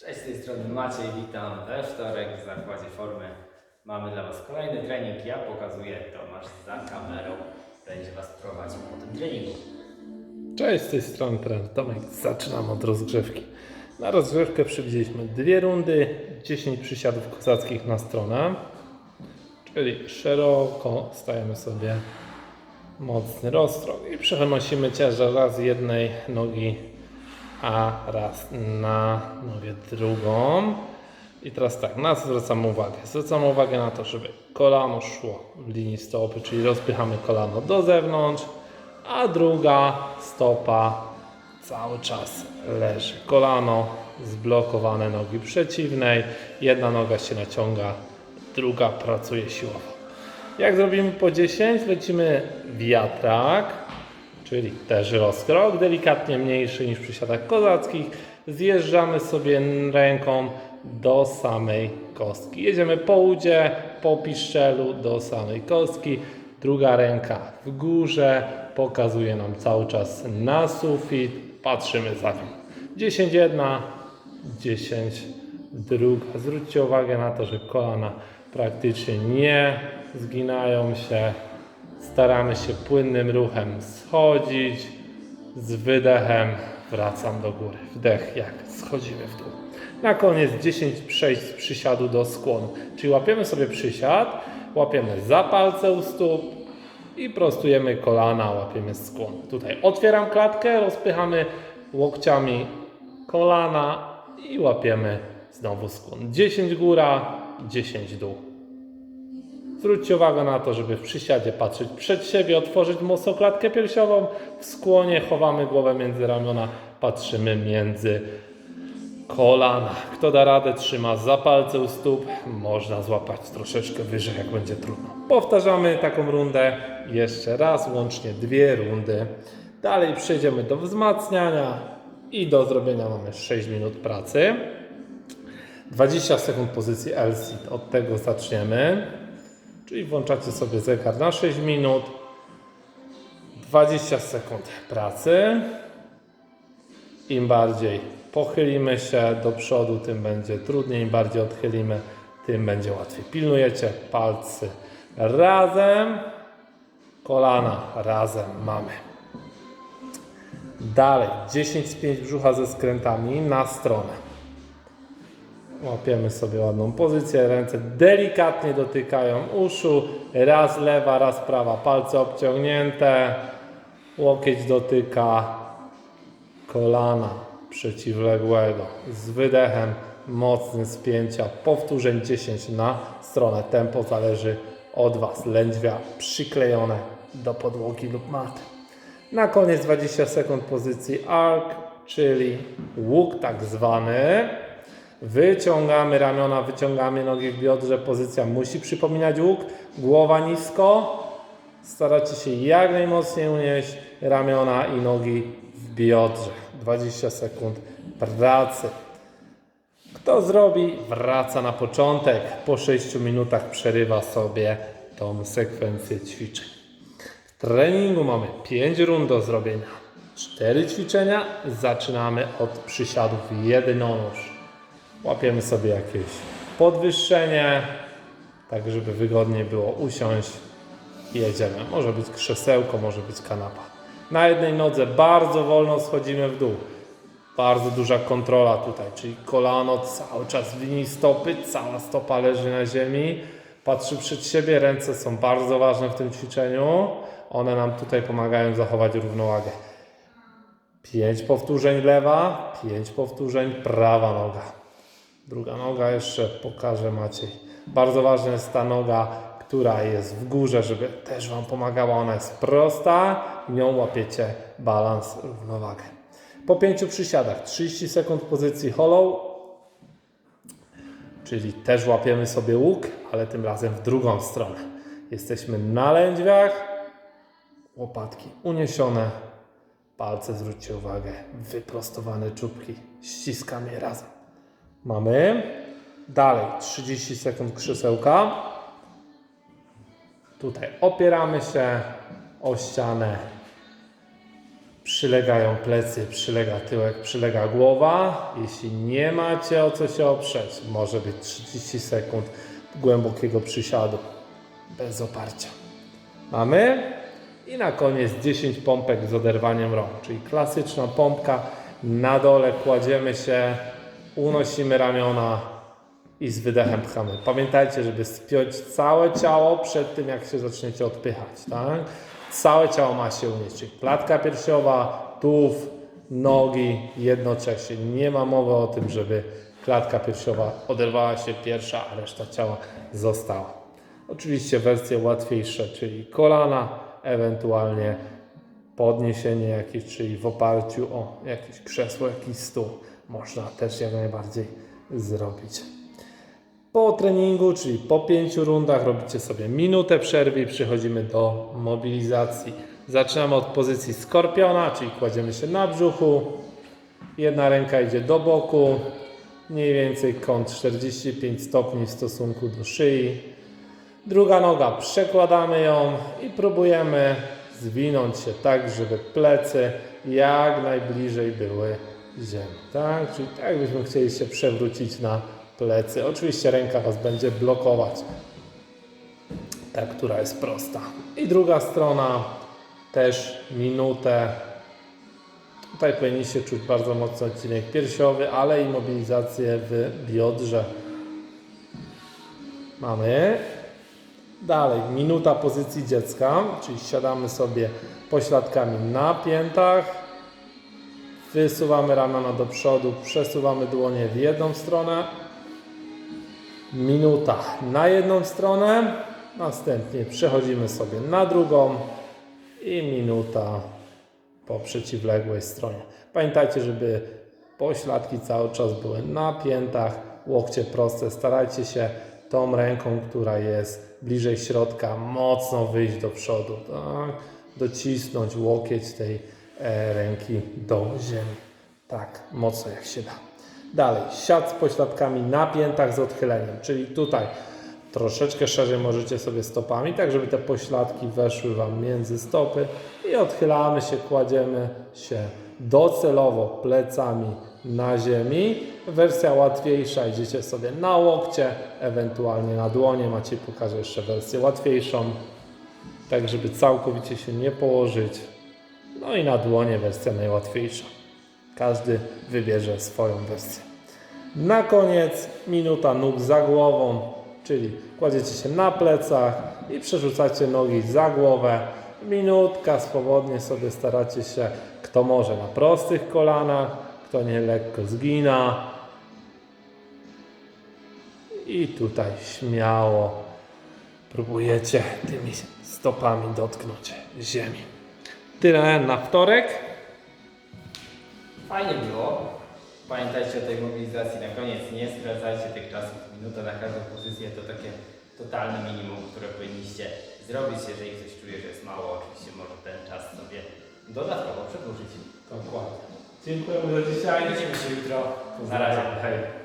Cześć, z tej strony Maciej, witam we wtorek w Zakładzie Formy. Mamy dla Was kolejny trening, ja pokazuję, Tomasz za kamerą będzie Was prowadził po tym treningu. Cześć, z tej strony trener Tomek. Zaczynam od rozgrzewki. Na rozgrzewkę przewidzieliśmy dwie rundy, 10 przysiadów kozackich na stronę, czyli szeroko stajemy sobie mocny rozstrok i przenosimy ciężar raz jednej nogi, a raz na nogę drugą. I teraz tak, na co zwracamy uwagę? Zwracamy uwagę na to, żeby kolano szło w linii stopy, czyli rozpychamy kolano do zewnątrz, a druga stopa cały czas leży. Kolano zblokowane nogi przeciwnej, jedna noga się naciąga, druga pracuje siłowo. Jak zrobimy po 10, lecimy wiatrak, czyli też rozkrok, delikatnie mniejszy niż w przysiadach kozackich. Zjeżdżamy sobie ręką do samej kostki. Jedziemy po udzie, po piszczelu do samej kostki. Druga ręka w górze pokazuje nam cały czas na sufit. Patrzymy za nim. 10 jedna, 10 druga. Zwróćcie uwagę na to, że kolana praktycznie nie zginają się. Staramy się płynnym ruchem schodzić. Z wydechem wracam do góry. Wdech jak schodzimy w dół. Na koniec 10 przejść z przysiadu do skłonu. Czyli łapiemy sobie przysiad, łapiemy za palce u stóp i prostujemy kolana, łapiemy skłon. Tutaj otwieram klatkę, rozpychamy łokciami kolana i łapiemy znowu skłon. 10 góra, 10 dół. Zwróćcie uwagę na to, żeby w przysiadzie patrzeć przed siebie, otworzyć mocno klatkę piersiową. W skłonie chowamy głowę między ramiona, patrzymy między kolana. Kto da radę, trzyma za palce u stóp. Można złapać troszeczkę wyżej, jak będzie trudno. Powtarzamy taką rundę jeszcze raz, łącznie dwie rundy. Dalej przejdziemy do wzmacniania i do zrobienia mamy 6 minut pracy. 20 sekund pozycji L-sit, od tego zaczniemy. Czyli włączacie sobie zegar na 6 minut. 20 sekund pracy. Im bardziej pochylimy się do przodu, tym będzie trudniej. Im bardziej odchylimy, tym będzie łatwiej. Pilnujecie palcy razem, kolana razem mamy. Dalej, 10 spięć brzucha ze skrętami na stronę. Łapiemy sobie ładną pozycję, ręce delikatnie dotykają uszu, raz lewa, raz prawa, palce obciągnięte, łokieć dotyka kolana przeciwległego. Z wydechem mocny spięcia, powtórzeń 10 na stronę. Tempo zależy od Was. Lędźwia przyklejone do podłogi lub maty. Na koniec 20 sekund pozycji arc, czyli łuk tak zwany. Wyciągamy ramiona, wyciągamy nogi w biodrze. Pozycja musi przypominać łuk. Głowa nisko. Staracie się jak najmocniej unieść ramiona i nogi w biodrze. 20 sekund pracy. Kto zrobi, wraca na początek. Po 6 minutach przerywa sobie tą sekwencję ćwiczeń. W treningu mamy 5 rund do zrobienia. 4 ćwiczenia. Zaczynamy od przysiadów jednonóż. Łapiemy sobie jakieś podwyższenie, tak żeby wygodnie było usiąść. i Jedziemy. Może być krzesełko, może być kanapa. Na jednej nodze bardzo wolno schodzimy w dół. Bardzo duża kontrola tutaj, czyli kolano cały czas w linii stopy, cała stopa leży na ziemi. Patrzy przed siebie, ręce są bardzo ważne w tym ćwiczeniu. One nam tutaj pomagają zachować równowagę. 5 powtórzeń lewa, 5 powtórzeń prawa noga. Druga noga jeszcze pokażę Maciej. Bardzo ważna jest ta noga, która jest w górze, żeby też Wam pomagała. Ona jest prosta nią łapiecie balans, równowagę. Po pięciu przysiadach 30 sekund pozycji hollow, czyli też łapiemy sobie łuk, ale tym razem w drugą stronę. Jesteśmy na lędźwiach, łopatki uniesione, palce zwróćcie uwagę, wyprostowane czubki, ściskamy je razem. Mamy. Dalej 30 sekund krzesełka. Tutaj opieramy się o ścianę. Przylegają plecy, przylega tyłek, przylega głowa. Jeśli nie macie o co się oprzeć, może być 30 sekund głębokiego przysiadu bez oparcia. Mamy. I na koniec 10 pompek z oderwaniem rąk, czyli klasyczna pompka. Na dole kładziemy się, unosimy ramiona i z wydechem pchamy. Pamiętajcie, żeby spiąć całe ciało przed tym, jak się zaczniecie odpychać. Tak? Całe ciało ma się unieść, klatka piersiowa, tułów, nogi jednocześnie. Nie ma mowy o tym, żeby klatka piersiowa oderwała się pierwsza, a reszta ciała została. Oczywiście wersje łatwiejsze, czyli kolana, ewentualnie podniesienie jakieś, czyli w oparciu o jakieś krzesło, jakiś stół, można też jak najbardziej zrobić. Po treningu, czyli po pięciu rundach, robicie sobie minutę przerwy i przechodzimy do mobilizacji. Zaczynamy od pozycji skorpiona, czyli kładziemy się na brzuchu, jedna ręka idzie do boku, mniej więcej kąt 45 stopni w stosunku do szyi. Druga noga, przekładamy ją i próbujemy zwinąć się tak, żeby plecy jak najbliżej były ziemi. Tak? Czyli tak byśmy chcieli się przewrócić na plecy. Oczywiście ręka Was będzie blokować. Ta, która jest prosta. I druga strona też minutę. Tutaj powinniście czuć bardzo mocno odcinek piersiowy, ale i mobilizację w biodrze. Mamy. Dalej, minuta pozycji dziecka, czyli siadamy sobie pośladkami na piętach, wysuwamy ramiona do przodu, przesuwamy dłonie w jedną stronę. Minuta na jedną stronę, następnie przechodzimy sobie na drugą i minuta po przeciwległej stronie. Pamiętajcie, żeby pośladki cały czas były na piętach, łokcie proste. Starajcie się tą ręką, która jest bliżej środka, mocno wyjść do przodu, tak? docisnąć łokieć tej ręki do ziemi. Tak, mocno jak się da. Dalej, siad z pośladkami na piętach z odchyleniem, czyli tutaj troszeczkę szerzej możecie sobie stopami, tak żeby te pośladki weszły Wam między stopy i odchylamy się, kładziemy się docelowo plecami na ziemi. Wersja łatwiejsza, idziecie sobie na łokcie, ewentualnie na dłonie, macie pokażę jeszcze wersję łatwiejszą, tak żeby całkowicie się nie położyć. No i na dłonie wersja najłatwiejsza. Każdy wybierze swoją wersję. Na koniec minuta nóg za głową, czyli kładziecie się na plecach i przerzucacie nogi za głowę. Minutka swobodnie sobie staracie się, kto może na prostych kolanach, kto nie lekko zgina. I tutaj śmiało próbujecie tymi stopami dotknąć ziemi. Tyle na wtorek. Fajnie było. Pamiętajcie o tej mobilizacji na koniec. Nie sprawdzajcie tych czasów. Minuta na każdą pozycję to takie totalne minimum, które powinniście zrobić. Jeżeli ktoś czuje, że jest mało, oczywiście może ten czas sobie dodatkowo przedłużyć. Dokładnie. Dziękujemy za dzisiaj. Widzimy się jutro. Na razie. Hej.